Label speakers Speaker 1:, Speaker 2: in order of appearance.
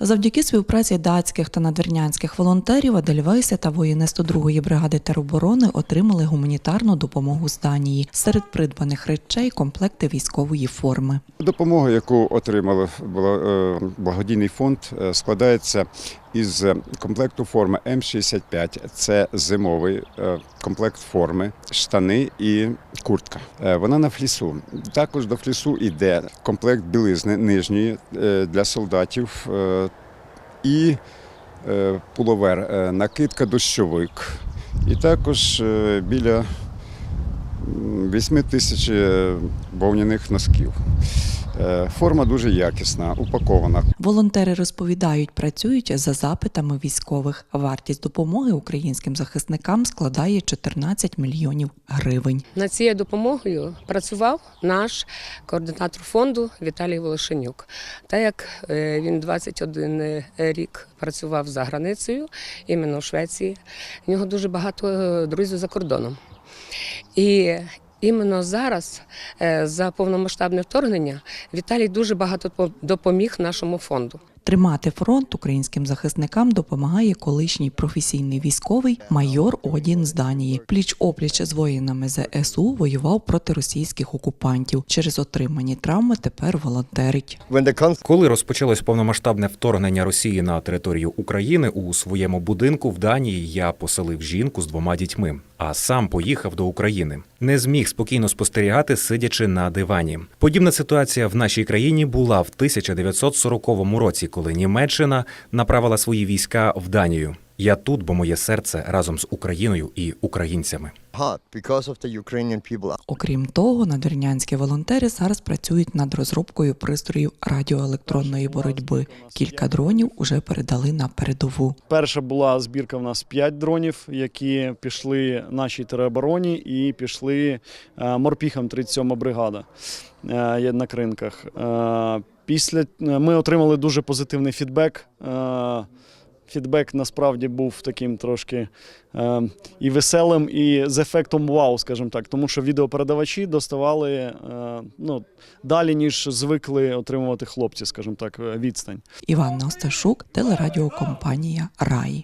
Speaker 1: Завдяки співпраці датських та надвірнянських волонтерів Адельвейси та воїни 102-ї бригади тероборони отримали гуманітарну допомогу з Данії. Серед придбаних речей комплекти військової форми.
Speaker 2: Допомога, яку отримали е, благодійний фонд, е, складається із комплекту форми М65. Це зимовий е, комплект форми, штани і куртка. Е, Вона на флісу. Також до флісу йде комплект білизни нижньої е, для солдатів е, і е, пуловер, е, накидка дощовик. І також е, біля м, 8 тисяч е, бовняних носків. Е, Форма дуже якісна, упакована.
Speaker 1: Волонтери розповідають, працюють за запитами військових. Вартість допомоги українським захисникам складає 14 мільйонів гривень.
Speaker 3: Над цією допомогою працював наш координатор фонду Віталій Волошенюк. Так як е, він 21 рік працював за границею, іменно в Швеції, в нього дуже багато е, друзів за кордоном. І іменно зараз, е, за повномасштабне вторгнення, Віталій дуже багато по- допоміг нашому фонду.
Speaker 1: Тримати фронт українським захисникам допомагає колишній професійний військовий майор Одін з Данії. Пліч опліч з воїнами ЗСУ воював проти російських окупантів. Через отримані травми тепер волонтерить.
Speaker 4: Коли розпочалось повномасштабне вторгнення Росії на територію України у своєму будинку в Данії, я поселив жінку з двома дітьми, а сам поїхав до України. Не зміг спокійно спостерігати, сидячи на дивані. Подібна ситуація в нашій країні була в 1940 році, коли Німеччина направила свої війська в Данію. Я тут, бо моє серце разом з Україною і українцями.
Speaker 1: Окрім того, надвірнянські волонтери зараз працюють над розробкою пристроїв радіоелектронної боротьби. Кілька дронів уже передали на передову.
Speaker 5: Перша була збірка в нас 5 дронів, які пішли нашій теробороні і пішли е, морпіхам 37 бригада е, на кринках. Після е, ми отримали дуже позитивний фідбек. Е, Фідбек насправді був таким трошки е, і веселим, і з ефектом вау, скажімо так, тому що відеопередавачі доставали е, ну, далі, ніж звикли отримувати хлопці, скажімо так, е, відстань.
Speaker 1: Іван Насташук, телерадіокомпанія Рай.